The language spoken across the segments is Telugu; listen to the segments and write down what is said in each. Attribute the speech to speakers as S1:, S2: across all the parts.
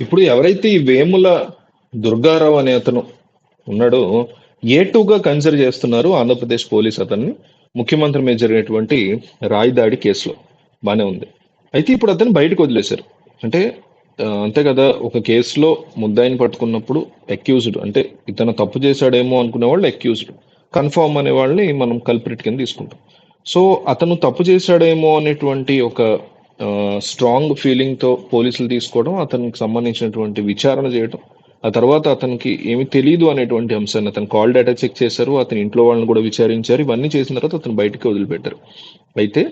S1: ఇప్పుడు ఎవరైతే ఈ వేముల దుర్గారావు అనే అతను ఉన్నాడో ఏ టూగా కన్సిడర్ చేస్తున్నారు ఆంధ్రప్రదేశ్ పోలీస్ అతన్ని? ముఖ్యమంత్రి మీద జరిగినటువంటి రాయి దాడి కేసులో బాగానే ఉంది. అయితే ఇప్పుడు అతను బయటకు వదిలేశారు. అంటే అంతే కదా ఒక కేసులో ముద్దాయిని పట్టుకున్నప్పుడు అక్యూజ్డ్ అంటే ఇతను తప్పు చేశాడేమో అనుకునే వాళ్ళు అక్యూజ్డ్ కన్ఫర్మ్ అనే వాళ్ళని మనం కల్ప్రిట్ కింద తీసుకుంటాం. సో అతను తప్పు చేశాడేమో అనేటువంటి ఒక స్ట్రాంగ్ ఫీలింగ్తో పోలీసులు తీసుకోవడం అతనికి సంబంధించినటువంటి విచారణ చేయడం ఆ తర్వాత అతనికి ఏమి తెలియదు అనేటువంటి అంశాన్ని అతను కాల్ డేటా చెక్ చేశారు అతని ఇంట్లో వాళ్ళని కూడా విచారించారు ఇవన్నీ చేసిన తర్వాత అతను బయటికి వదిలిపెట్టారు. అయితే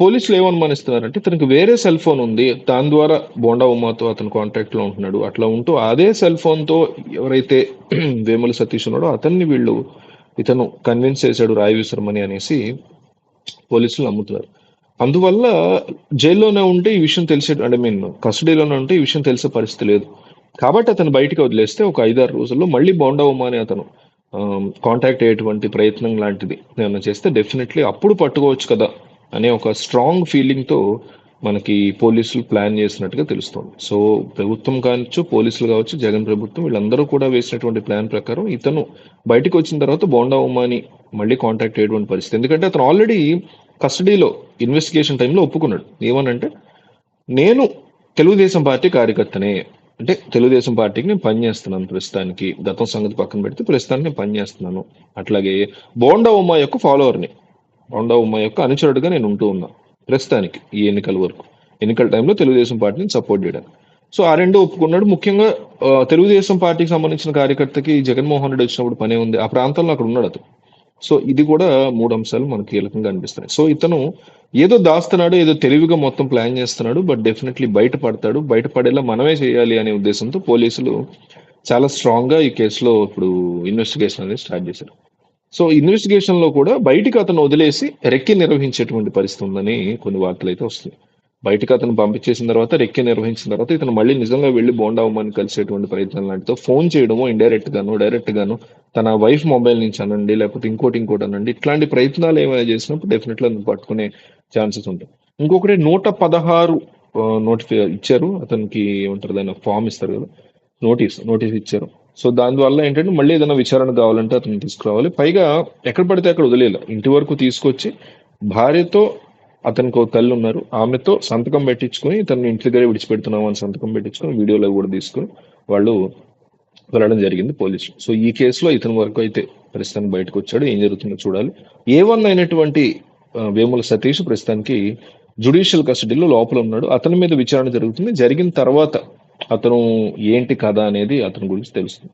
S1: పోలీసులు ఏమనుమానిస్తున్నారంటే ఇతనికి వేరే సెల్ ఫోన్ ఉంది దాని ద్వారా బోండా ఉమాతో అతను కాంటాక్ట్లో ఉంటున్నాడు అట్లా ఉంటూ అదే సెల్ ఫోన్తో ఎవరైతే వేముల సతీష్ ఉన్నాడో అతన్ని వీళ్ళు ఇతను కన్విన్స్ చేశాడు రాయి విశ్రమని అనేసి పోలీసులు నమ్ముతున్నారు. అందువల్ల జైల్లోనే ఉంటే ఈ విషయం తెలిసే ఐ మీన్ కస్టడీలోనే ఉంటే ఈ విషయం తెలిసే పరిస్థితి లేదు. కాబట్టి అతను బయటికి వదిలేస్తే ఒక ఐదారు రోజుల్లో మళ్ళీ బోండా ఉమా అని అతను కాంటాక్ట్ అయ్యేటువంటి ప్రయత్నం లాంటిది ఏమైనా చేస్తే డెఫినెట్లీ అప్పుడు పట్టుకోవచ్చు కదా అనే ఒక స్ట్రాంగ్ ఫీలింగ్తో మనకి పోలీసులు ప్లాన్ చేసినట్టుగా తెలుస్తుంది. సో ప్రభుత్వం కావచ్చు పోలీసులు కావచ్చు జగన్ ప్రభుత్వం వీళ్ళందరూ కూడా వేసినటువంటి ప్లాన్ ప్రకారం ఇతను బయటకు వచ్చిన తర్వాత బోండా ఉమాని మళ్ళీ కాంటాక్ట్ అయ్యేటువంటి పరిస్థితి. ఎందుకంటే అతను ఆల్రెడీ కస్టడీలో ఇన్వెస్టిగేషన్ టైంలో ఒప్పుకున్నాడు. ఏమనంటే నేను తెలుగుదేశం పార్టీ కార్యకర్తనే. అంటే తెలుగుదేశం పార్టీకి నేను పనిచేస్తున్నాను ప్రస్తుతానికి. గతం సంగతి పక్కన పెడితే ప్రస్తుతానికి నేను పనిచేస్తున్నాను అట్లాగే బోండా ఉమా యొక్క ఫాలోవర్ని బోండా ఉమా యొక్క అనుచరుడుగా నేను ఉంటూ ఉన్నా ప్రస్తుతానికి ఈ ఎన్నికల వరకు. ఎన్నికల టైంలో తెలుగుదేశం పార్టీని సపోర్ట్ చేయడానికి. సో ఆ రెండు ఒప్పుకున్నాడు. ముఖ్యంగా తెలుగుదేశం పార్టీకి సంబంధించిన కార్యకర్తకి జగన్మోహన్ రెడ్డి వచ్చినప్పుడు పనే ఉంది. ఆ ప్రాంతంలో అక్కడ ఉన్నాడు అతను. సో ఇది కూడా మూడు అంశాలు మనకు కీలకంగా అనిపిస్తున్నాయి. సో ఇతను ఏదో దాస్తున్నాడు ఏదో తెలివిగా మొత్తం ప్లాన్ చేస్తున్నాడు బట్ డెఫినెట్లీ బయటపడతాడు. బయటపడేలా మనమే చేయాలి అనే ఉద్దేశంతో పోలీసులు చాలా స్ట్రాంగ్గా ఈ కేసులో ఇప్పుడు ఇన్వెస్టిగేషన్ అనేది స్టార్ట్ చేశారు. సో ఇన్వెస్టిగేషన్లో కూడా బయటికి అతను వదిలేసి రెక్కి నిర్వహించేటువంటి పరిస్థితి ఉందని కొన్ని వార్తలు అయితే వస్తున్నాయి. బయటకు అతను పంపించేసిన తర్వాత రెక్కి నిర్వహించిన తర్వాత ఇతను మళ్ళీ నిజంగా వెళ్ళి బోండా ఉమ్మని కలిసేటువంటి ప్రయత్నం లాంటితో ఫోన్ చేయడము ఇండైరెక్ట్ గాను డైరెక్ట్ గాను తన వైఫ్ మొబైల్ నుంచి అనండి లేకపోతే ఇంకోటి ఇంకోటి అనండి ఇట్లాంటి ప్రయత్నాలు ఏమైనా చేసినప్పుడు డెఫినెట్లీ అతను పట్టుకునే ఛాన్సెస్ ఉంటాయి. ఇంకొకటి నూట పదహారు నోటిఫై ఇచ్చారు. అతనికి ఏమంటారు దాని ఫామ్ ఇస్తారు కదా నోటీస్ నోటీస్ ఇచ్చారు. సో దాని వల్ల ఏంటంటే మళ్ళీ ఏదైనా విచారణ కావాలంటే అతను తీసుకురావాలి. పైగా ఎక్కడ పడితే అక్కడ వదిలేదు ఇంటి వరకు తీసుకొచ్చి భార్యతో అతనికి ఒక తల్లి ఉన్నారు. ఆమెతో సంతకం పెట్టించుకొని తను ఇంటి దగ్గరే విడిచిపెడుతున్నాం అని సంతకం పెట్టించుకొని వీడియోలో కూడా తీసుకొని వాళ్ళు వెళ్ళడం జరిగింది పోలీసులు. సో ఈ కేసులో ఇతని వరకు అయితే ప్రస్తుతానికి బయటకు వచ్చాడు. ఏం జరుగుతుందో చూడాలి. ఏ వన్ అయినటువంటి వేముల సతీష్ ప్రస్తుతానికి జుడిషియల్ కస్టడీలో లోపల ఉన్నాడు. అతని మీద విచారణ జరుగుతుంది. జరిగిన తర్వాత అతను ఏంటి కథ అనేది అతని గురించి తెలుస్తుంది.